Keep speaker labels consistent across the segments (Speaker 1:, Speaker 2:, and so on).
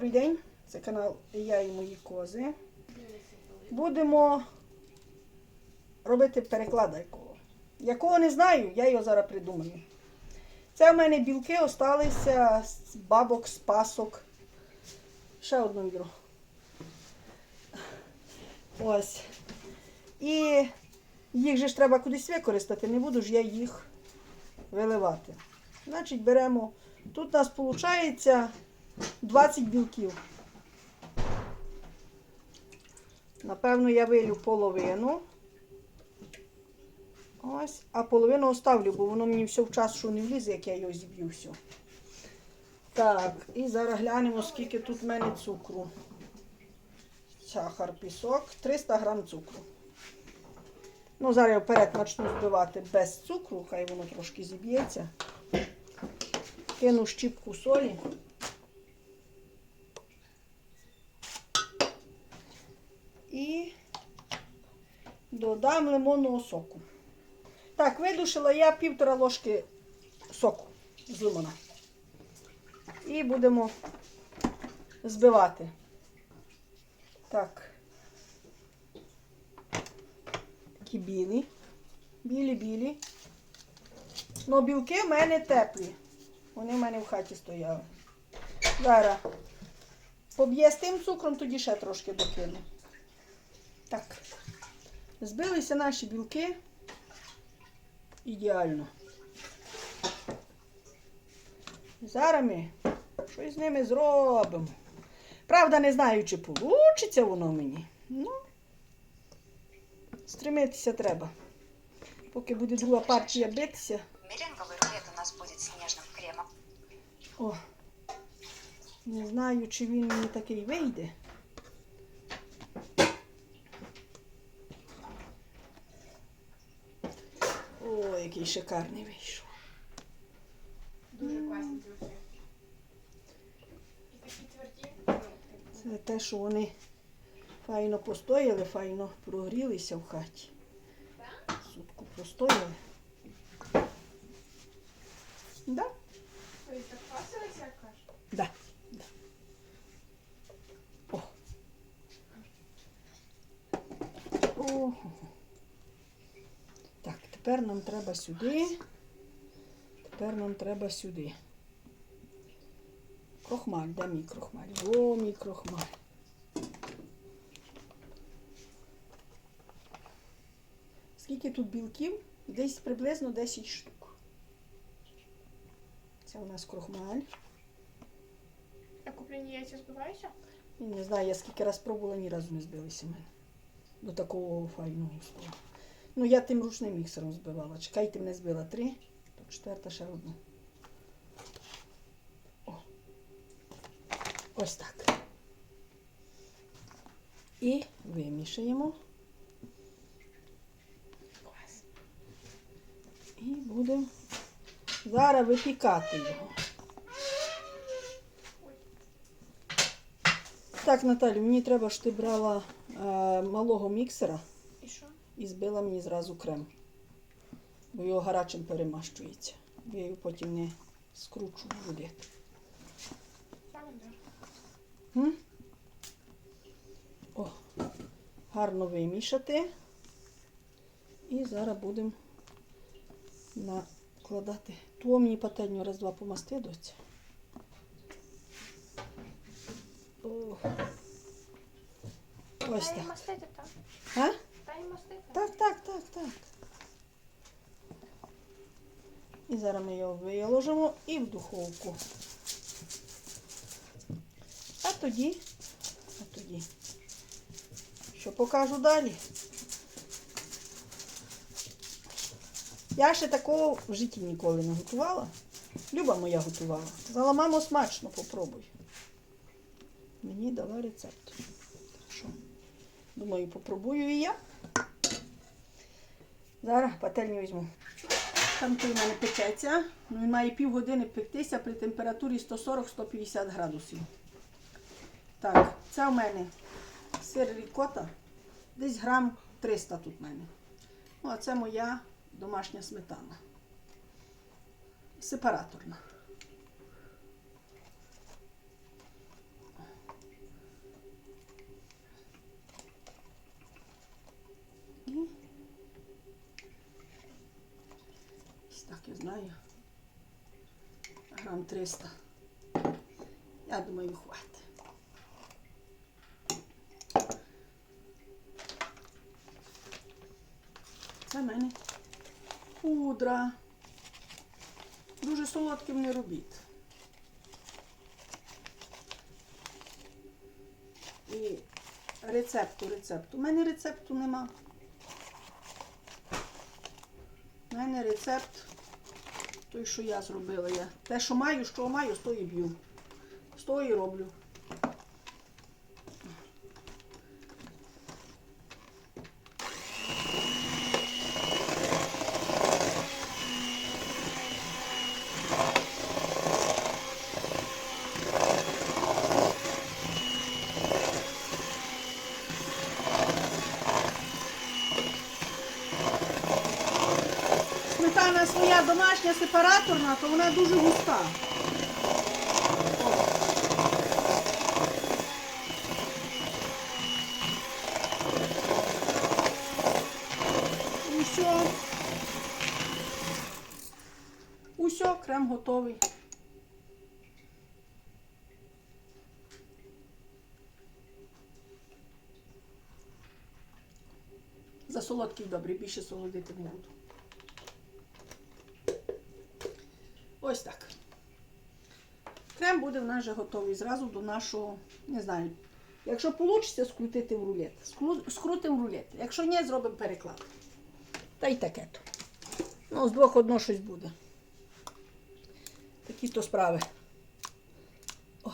Speaker 1: Добрий день, це канал Я і мої кози. Будемо робити перекладайку. Якого не знаю, я його зараз придумаю. Це в мене білки осталися з бабок, з пасок. Ще одне відро. Ось. І їх же ж треба кудись використати, не буду ж я їх виливати. Значить, беремо. Тут у нас виходить 20 білків. Напевно, я вилю половину. Ось, а половину оставлю, бо воно мені все в часу не влізе, як я його зіб'ю все. Так, і зараз глянемо, скільки тут в мене цукру. Сахар, пісок, 300 грам цукру. Ну, зараз я вперед почну збивати без цукру, хай воно трошки зіб'ється. Кину щіпку солі. І додам лимонного соку. Так, видушила я півтора ложки соку з лимона. І будемо збивати. Так. Такі білі. Білі-білі. Ну, білки в мене теплі. Вони в мене в хаті стояли. Зараз поб'є з тим цукром, тоді ще трошки докину. Збилися наші білки. Ідеально. Зараз ми щось з ними зробимо. Правда, не знаю, чи вийде воно мені. Ну, стремитися треба. Поки буде друга партія битися.
Speaker 2: Меренговый рулет у нас будет с нежным кремом.
Speaker 1: О, не знаю, чи він мені такий вийде. О, який шикарний вийшов.
Speaker 3: Дуже класні дуже. І такі тверді.
Speaker 1: Це те, що вони файно постояли, файно прогрілися в хаті. Сутку простояли. Да?
Speaker 3: Тобто так класилися, як кажеш?
Speaker 1: Да. да. О. О. Так, тепер нам треба сюди. Тепер нам треба сюди. Крохмаль, де мій крохмаль? О, мій крохмаль. Скільки тут білків? Десь приблизно 10 штук. Це у нас крохмаль.
Speaker 3: А куплені яйця збиваються?
Speaker 1: Не знаю, я скільки раз пробувала, ні разу не збилися в мене. До такого файного слова. Ну, я тим ручним міксером збивала. Чекайте, мене збила три, то четверта ще одну. О. Ось так. І вимішаємо. І будемо зараз випікати його. Так, Наталю, мені треба, щоб ти брала е, малого міксера
Speaker 3: І
Speaker 1: збила мені зразу крем. Бо його гарячим перемащується. Бо я його потім не скручу в воді. М? О, гарно вимішати. І зараз будемо накладати. То мені пательню раз-два помасти доця. О. Ось так. А? Так, так, так, так. І зараз ми його виложимо і в духовку. А тоді, а тоді, що покажу далі. Я ще такого в житті ніколи не готувала. Люба моя готувала. Сказала, мамо, смачно, попробуй. Мені дала рецепт. Думаю, попробую і я. Зараз пательню візьму. Той в мене печеться. Ну, він має півгодини пектися при температурі 140-150 градусів. Так, це в мене сир рікота. Десь грам 300 тут в мене. Ну, а це моя домашня сметана. Сепараторна. 300. Я думаю, хватить. Це в мене пудра. Дуже солодким не робіть. І рецепту, рецепту. У мене рецепту нема. У мене рецепт той, що я зробила. Я. Те, що маю, що маю, з тої б'ю. З тої роблю. Сметана своя домашня сепараторна, то вона дуже густа. Усьо. Усьо, крем готовий. За солодкий добре, більше солодити не буду. Ось так. Крем буде в нас вже готовий зразу до нашого, не знаю. Якщо вийде, скрутити в рулет. Скру- Скрутимо в рулет. Якщо ні, зробимо переклад. Та й таке то. Ну, з двох одно щось буде. Такі то справи. О.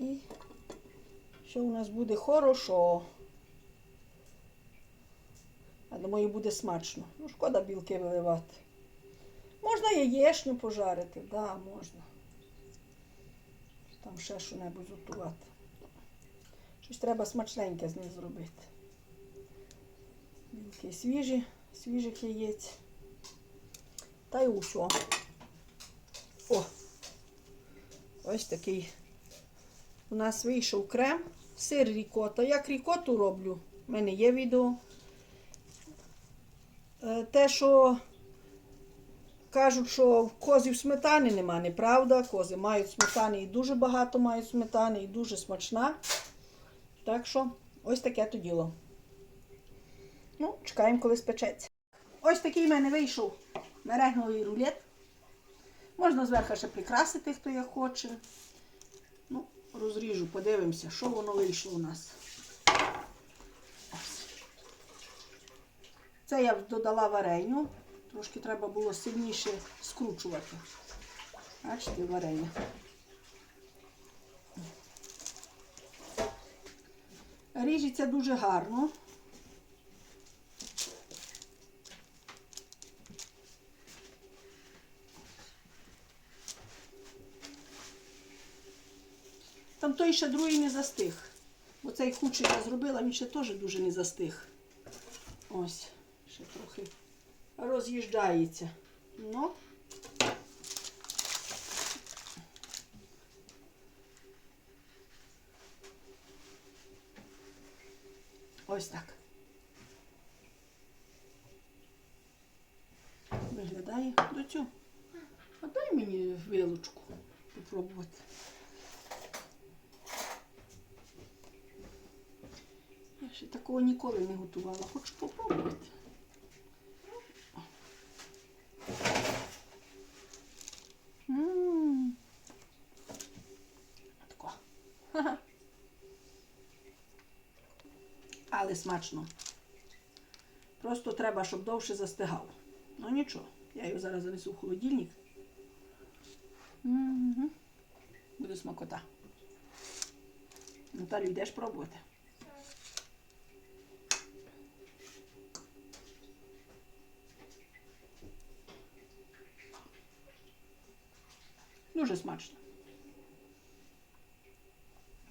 Speaker 1: І що у нас буде хорошо. Я думаю, буде смачно. Ну, шкода білки виливати. Можна яєчню пожарити, так, да, можна. Там ще що-небудь готувати. Щось треба смачненьке з них зробити. Білки свіжі, свіжих яєць. Та й усьо. О! Ось такий у нас вийшов крем, сир рікота. Як рікоту роблю, в мене є відео. Е, Те, що Кажуть, що в козів сметани нема, неправда. Кози мають сметани і дуже багато мають сметани, і дуже смачна. Так що ось таке то діло. Ну, чекаємо, коли спечеться. Ось такий в мене вийшов меренговий рулет. Можна зверху ще прикрасити, хто як хоче. Ну, розріжу, подивимося, що воно вийшло у нас. Це я додала вареню. Трошки треба було сильніше скручувати. Бачите, варення. Ріжеться дуже гарно. Там той ще другий не застиг. Бо цей худший я зробила, він ще теж дуже не застиг. Ось, ще трохи роз'їжджається. Ну. Ось так. Виглядає до цього. А дай мені вилочку попробувати. Я ще такого ніколи не готувала. Хочу попробувати. Смачно. Просто треба, щоб довше застигав. Ну нічого, я його зараз занесу в холодильник. Мгм. Буде смакота. Наталю, йдеш пробувати? Дуже смачно.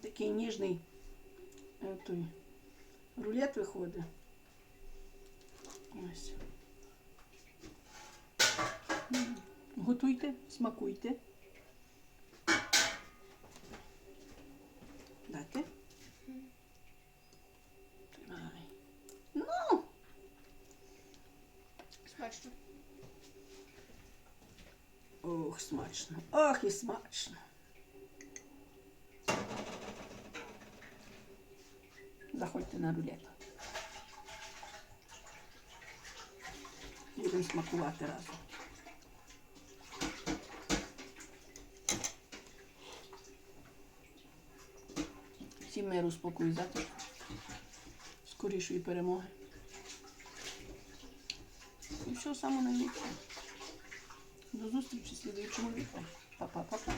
Speaker 1: Такий ніжний е, той рулет виходить. Ось. Готуйте, смакуйте. Дайте. Тримай. Ну,
Speaker 3: Смачно.
Speaker 1: Ох, смачно. Ох і смачно. Заходьте на рулет. Будемо смакувати разом. Всім миру, спокою, затишку. Скорішої перемоги. І всього самого найліпшого. До зустрічі в слідуючому відео. Па-па-па-па.